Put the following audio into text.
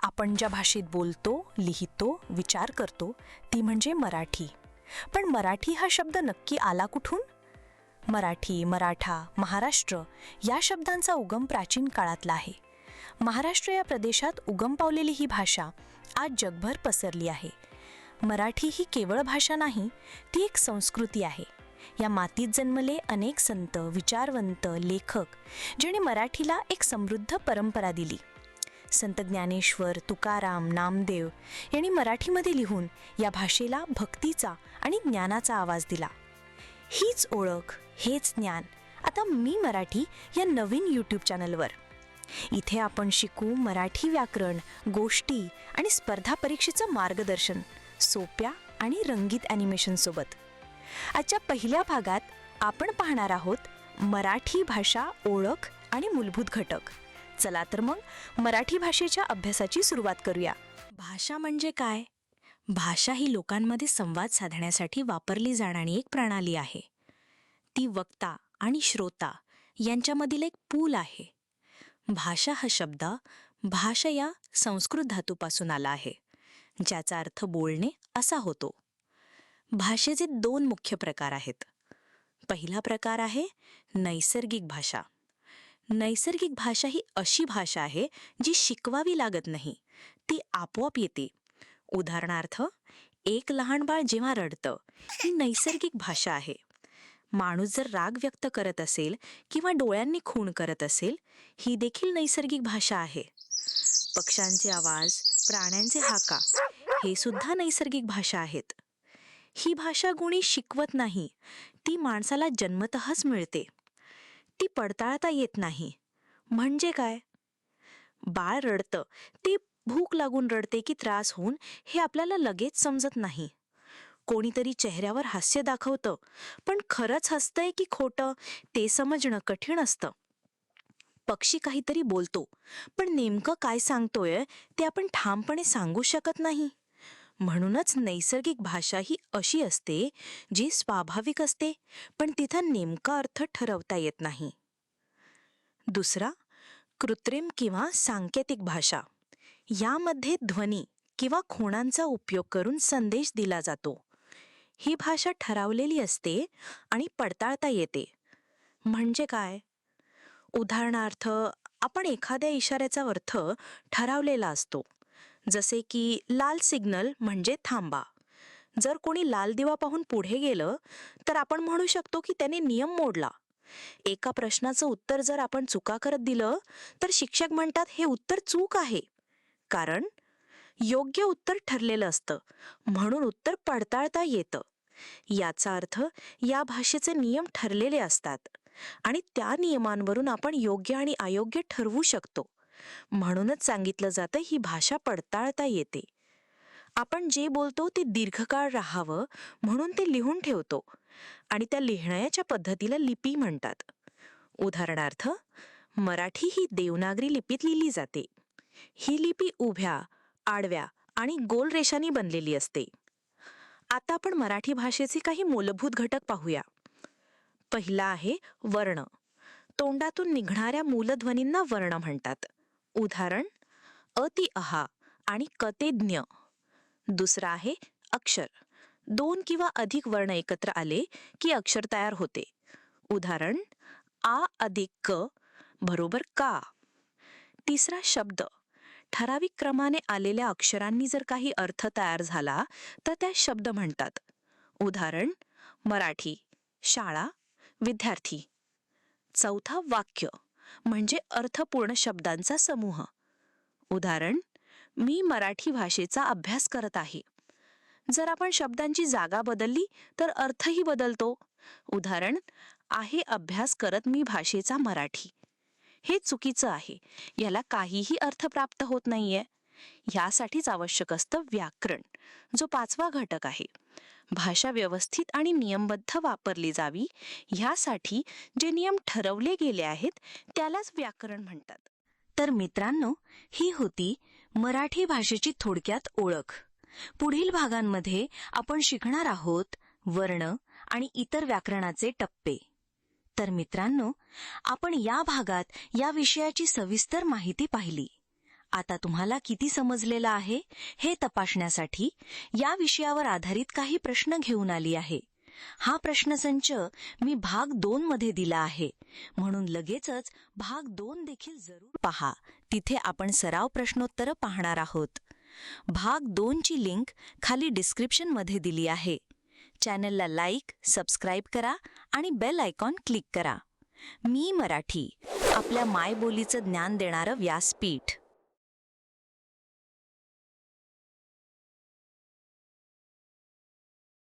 आपण ज्या भाषेत बोलतो लिहितो विचार करतो ती म्हणजे मराठी. पण मराठी हा शब्द नक्की आला कुठून? मराठी मराठा महाराष्ट्र या शब्दांचा उगम प्राचीन काळातला आहे. महाराष्ट्र या प्रदेशात उगम पावलेली ही भाषा आज जगभर पसरली आहे. मराठी ही केवळ भाषा नाही ती एक संस्कृती आहे. या मातीत जन्मले अनेक संत विचारवंत लेखक ज्याने मराठीला एक समृद्ध परंपरा दिली. संत ज्ञानेश्वर तुकाराम नामदेव यांनी मराठीमध्ये लिहून या भाषेला भक्तीचा आणि ज्ञानाचा आवाज दिला. हीच ओळख हेच ज्ञान आता मी मराठी या नवीन यूट्यूब चॅनलवर इथे आपण शिकू मराठी व्याकरण गोष्टी आणि स्पर्धा परीक्षेचं मार्गदर्शन सोप्या आणि रंगीत ॲनिमेशनसोबत आजच्या पहिल्या भागात आपण पाहणार आहोत मराठी भाषा ओळख आणि मूलभूत घटक. चला तर मग मराठी भाषेच्या अभ्यासाची सुरुवात करूया. भाषा म्हणजे काय? भाषा ही लोकांमध्ये संवाद साधण्यासाठी वापरली जाणारी एक प्रणाली आहे. ती वक्ता आणि श्रोता यांच्यामधील एक पूल आहे. भाषा हा शब्द भाषा या संस्कृत धातूपासून आला आहे ज्याचा अर्थ बोलणे असा होतो. भाषेचे दोन मुख्य प्रकार आहेत. पहिला प्रकार आहे नैसर्गिक भाषा. नैसर्गिक भाषा ही अशी भाषा आहे जी शिकवावी लागत नाही. ती आपोआप येते. उदाहरणार्थ एक लहान बाळ जेव्हा रडतं ही नैसर्गिक भाषा आहे. माणूस जर राग व्यक्त करत असेल किंवा डोळ्यांनी खूण करत असेल ही देखील नैसर्गिक भाषा आहे. पक्ष्यांचे आवाज प्राण्यांचे हाका हे सुद्धा नैसर्गिक भाषा आहेत. ही भाषा गुणी शिकवत नाही ती माणसाला जन्मतःच मिळते. ती पडताळता येत नाही. म्हणजे काय? बाळ रडतं. ते भूक लागून रडते की त्रास होऊन हे आपल्याला लगेच समजत नाही. कोणीतरी चेहऱ्यावर हास्य दाखवतं. पण खरंच हसतंय की खोटं ते समजणं कठीण असतं. पक्षी काहीतरी बोलतो. पण नेमकं काय सांगतोय ते आपण ठामपणे सांगू शकत नाही. म्हणूनच नैसर्गिक भाषा ही अशी असते जी स्वाभाविक असते पण तिथं नेमका अर्थ ठरवता येत नाही. दुसरा कृत्रिम किंवा सांकेतिक भाषा. यामध्ये ध्वनी किंवा खूणांचा उपयोग करून संदेश दिला जातो. ही भाषा ठरावलेली असते आणि पडताळता येते. म्हणजे काय? उदाहरणार्थ आपण एखाद्या इशाऱ्याचा अर्थ ठरावलेला असतो. जसे की लाल सिग्नल म्हणजे थांबा. जर कोणी लाल दिवा पाहून पुढे गेलं तर आपण म्हणू शकतो की त्याने नियम मोडला. एका प्रश्नाचं उत्तर जर आपण चुका करत दिलं तर शिक्षक म्हणतात हे उत्तर चूक आहे. कारण योग्य उत्तर ठरलेलं असतं म्हणून उत्तर पडताळता येतं. याचा अर्थ या भाषेचे नियम ठरलेले असतात आणि त्या नियमांवरून आपण योग्य आणि अयोग्य ठरवू शकतो. म्हणूनच सांगितलं जातं ही भाषा पडताळता येते. आपण जे बोलतो ते दीर्घकाळ राहावं म्हणून ते लिहून ठेवतो आणि त्या लिहिण्याच्या पद्धतीला लिपी म्हणतात. उदाहरणार्थ मराठी ही देवनागरी लिपीत लिहिली जाते. ही लिपी उभ्या आडव्या आणि गोल रेषांनी बनलेली असते. आता आपण मराठी भाषेचे काही मूलभूत घटक पाहूया. पहिला आहे वर्ण. तोंडातून निघणाऱ्या मूलध्वनींना वर्ण म्हणतात. उदाहरण अति अहा आणि कतेज्ञ. दुसरा आहे अक्षर. दोन किंवा अधिक वर्ण एकत्र आले की अक्षर तयार होते. उदाहरण आ अधिक क बरोबर का? तिसरा शब्द ठराविक क्रमाने आलेल्या अक्षरांनी जर काही अर्थ तयार झाला तर त्या शब्द म्हणतात. उदाहरण मराठी शाळा विद्यार्थी. चौथा वाक्य म्हणजे अर्थपूर्ण शब्दांचा समूह. उदाहरण मी मराठी भाषेचा अभ्यास करत आहे. जर आपण शब्दांची जागा बदलली तर अर्थही बदलतो. उदाहरण आहे अभ्यास करत मी भाषेचा मराठी. हे चुकीचं आहे. याला काहीही अर्थ प्राप्त होत नाहीये. यासाठीच आवश्यक असतं व्याकरण जो पाचवा घटक आहे. भाषा व्यवस्थित आणि नियमबद्ध वापरली जावी ह्यासाठी जे नियम ठरवले गेले आहेत त्यालाच व्याकरण म्हणतात. तर मित्रांनो ही होती मराठी भाषेची थोडक्यात ओळख. पुढील भागांमध्ये आपण शिकणार आहोत वर्ण आणि इतर व्याकरणाचे टप्पे. तर मित्रांनो आपण या भागात या विषयाची सविस्तर माहिती पाहिली. आता तुम्हाला किती समजलेलं आहे हे तपासण्यासाठी या विषयावर आधारित काही प्रश्न घेऊन आली आहे. हा प्रश्नसंच मी भाग दोन मध्ये दिला आहे. म्हणून लगेचच भाग दोन देखील जरूर पहा. तिथे आपण सराव प्रश्नोत्तर पाहणार आहोत. भाग दोनची लिंक खाली डिस्क्रिप्शनमध्ये दिली आहे. चॅनलला लाईक सबस्क्राईब करा आणि बेल आयकॉन क्लिक करा. मी मराठी. आपल्या मायबोलीचं ज्ञान देणारं व्यासपीठ.